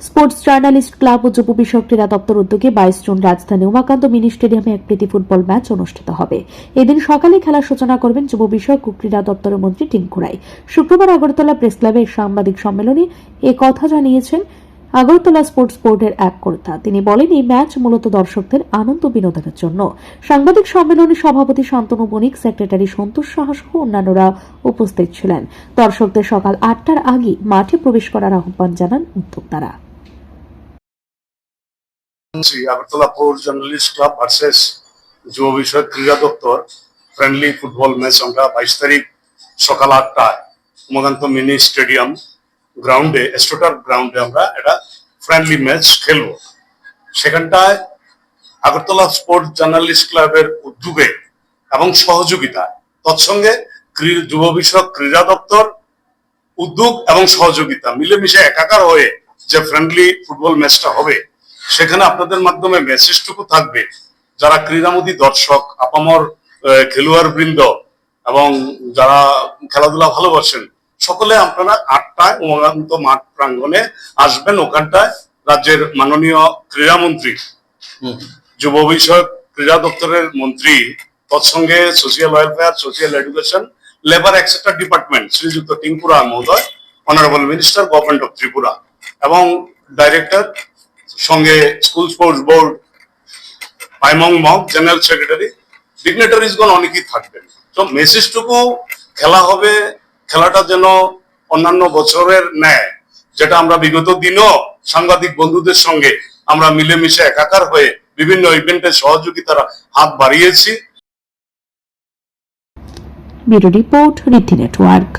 Sports journalist club ও যুব বিষয়ক ক্রীড়া দপ্তর উদ্যোগে বাইশ জুন রাজধানী উমাকান্ত মিনি স্টেডিয়ামে এক প্রীতি ফুটবল ম্যাচ অনুষ্ঠিত হবে। এদিন সকালে খেলার সূচনা করবেন যুব বিষয়ক ও ক্রীড়া দপ্তরের মন্ত্রী টিঙ্কু রায়। শুক্রবার আগরতলা প্রেস ক্লাবে সাংবাদিক সম্মেলনে এ কথা জানিয়েছেন আগরতলা স্পোর্টস বোর্ডের এক কর্তা তিনি বলেন, এই ম্যাচ মূলত দর্শকদের আনন্দ বিনোদনের জন্য। সাংবাদিক সম্মেলনে সভাপতি শান্তনু বণিক সেক্রেটারি সন্তোষ সাহা সহ অন্যান্যরা উপস্থিত ছিলেন। দর্শকদের সকাল আটটার আগে মাঠে প্রবেশ করার আহ্বান জানান উদ্যোক্তারা। আগরতলা পৌর জার্নালিস্ট ক্লাব ভার্সেস যুব বিষয়ক ক্রীড়া দপ্তর ফ্রেন্ডলি ফুটবল ম্যাচ আমরা বাইশ তারিখ সকাল আটটায় উমাকান্ত মিনি স্টেডিয়াম গ্রাউন্ডে স্টোটার গ্রাউন্ডে আমরা এটা ফ্রেন্ডলি ম্যাচ খেলব। সেখানটায় আগরতলা স্পোর্টস জার্নালিস্ট ক্লাবের উদ্যোগে এবং সহযোগিতা তৎসঙ্গে যুব বিষয়ক ক্রীড়া দপ্তর, উদ্যোগ এবং সহযোগিতা মিলেমিশে একাকার হয়ে যে ফ্রেন্ডলি ফুটবল ম্যাচটা হবে, সেখানে আপনাদের মাধ্যমে মেসেজটুকু থাকবে। যারা ক্রীড়ামোদী দর্শক, আপামর খেলোয়াড় বৃন্দ এবং যারা খেলাধুলা ভালোবাসেন সকলে আপনারা আটটায় উমাকান্ত মাঠ প্রাঙ্গনে আসবেন। ওখানটায় রাজ্যের মাননীয় ক্রীড়ামন্ত্রী যুব বিষয়ক ক্রীড়া দপ্তরের মন্ত্রী তৎসঙ্গে social welfare social education labour etcetera department Shriyukta টিঙ্কুরা মহোদয় honourable minister government of Tripura এবং ডাইরেক্টর সঙ্গে school sports board Paimong Mog general secretary ডিগনেটারিজগণ অনেকেই থাকবেন। তো মেসেজটুকু খেলা হবে খেলাটা যেন অন্যান্য বছরের ন্যায়, যেটা আমরা বিগত দিনও সাংবাদিক বন্ধুদের সঙ্গে আমরা মিলেমিশে একাকার হয়ে বিভিন্ন ইভেন্টে সহযোগিতার হাত বাড়িয়েছি। Bureau report Riti network.